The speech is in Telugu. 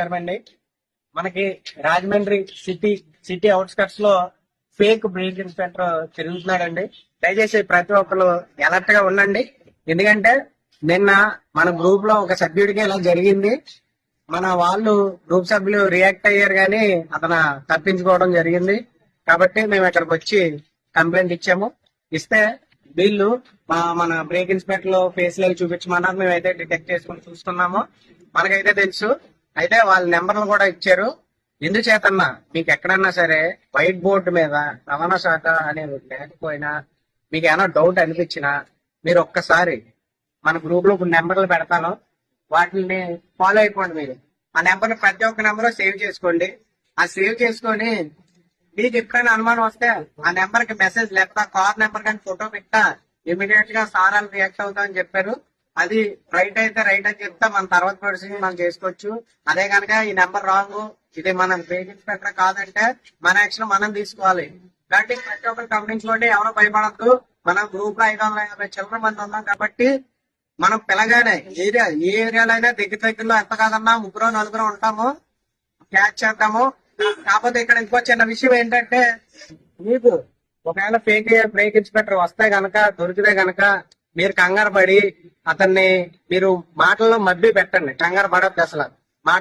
నమస్కారం అండి. మనకి రాజమండ్రి సిటీ సిటీ అవుట్స్కట్స్లో ఫేక్ బ్రేక్ ఇన్స్పెక్టర్ తిరుగుతున్నాడండి. దయచేసి ప్రతి ఒక్కరు అలర్ట్గా ఉండండి. ఎందుకంటే నిన్న మన గ్రూప్లో ఒక సభ్యుడికి ఇలా జరిగింది. మన వాళ్ళు గ్రూప్ సభ్యులు రియాక్ట్ అయ్యారు కానీ అతను తప్పించుకోవడం జరిగింది. కాబట్టి మేము ఇక్కడికి వచ్చి కంప్లైంట్ ఇచ్చాము. ఇస్తే వీళ్ళు మా మన బ్రేక్ ఇన్స్పెక్టర్లో ఫేస్ లైవ్ చూపించమన్నారు. మేమైతే డిటెక్ట్ చేసుకుని చూస్తున్నాము. మనకైతే తెలుసు అయితే వాళ్ళ నెంబర్లు కూడా ఇచ్చారు. ఎందుచేతన్నా మీకు ఎక్కడన్నా సరే వైట్ బోర్డు మీద రవాణా శాఖ అనేది లేకపోయినా మీకు ఏమైనా డౌట్ అనిపించినా మీరు ఒక్కసారి మన గ్రూప్లో నెంబర్లు పెడతాను. వాటిని ఫాలో అయిపోండి మీరు. ఆ నెంబర్ ప్రతి ఒక్క నెంబర్ సేవ్ చేసుకోండి. ఆ సేవ్ చేసుకొని మీకు ఎప్పుడైనా అనుమానం వస్తే ఆ నెంబర్కి మెసేజ్ లేకపోతే కార్ నెంబర్ కానీ ఫోటో పెట్టా ఇమీడియట్గా సారాలు రియాక్ట్ అవుతామని చెప్పారు. అది రైట్ అయితే రైట్ అని చెప్తే మన తర్వాత పరిస్థితి మనం చేసుకోవచ్చు. అదే కనుక ఈ నెంబర్ రాంగ్ ఇది మనం బ్రేక్ ఇన్స్పెక్టర్ కాదంటే మన యాక్షన్ మనం తీసుకోవాలి. కాబట్టి ప్రతి ఒక్కరు గమనించుకోండి ఎవరో భయపడద్దు. మనం గ్రూప్లో ఐదు వందల యాభై చిల్లర మంది ఉన్నాం కాబట్టి మనం పిల్లగానే ఏరియా ఏ ఏరియాలో అయినా దగ్గర దగ్గరలో ఎంత కాదన్నా ముగ్గురు నలుగురు ఉంటాము. క్యాచ్ చేద్దాము. కాకపోతే ఇక్కడ ఇంకో చిన్న విషయం ఏంటంటే మీకు ఒకవేళ ఫేక్ బ్రేక్ ఇన్స్పెక్టర్ వస్తే గనక దొరికితే గనక మీరు కంగారు పడి అతన్ని మీరు మాటల్లో మబ్బి పెట్టండి. కంగారు పడద్దు అసలు.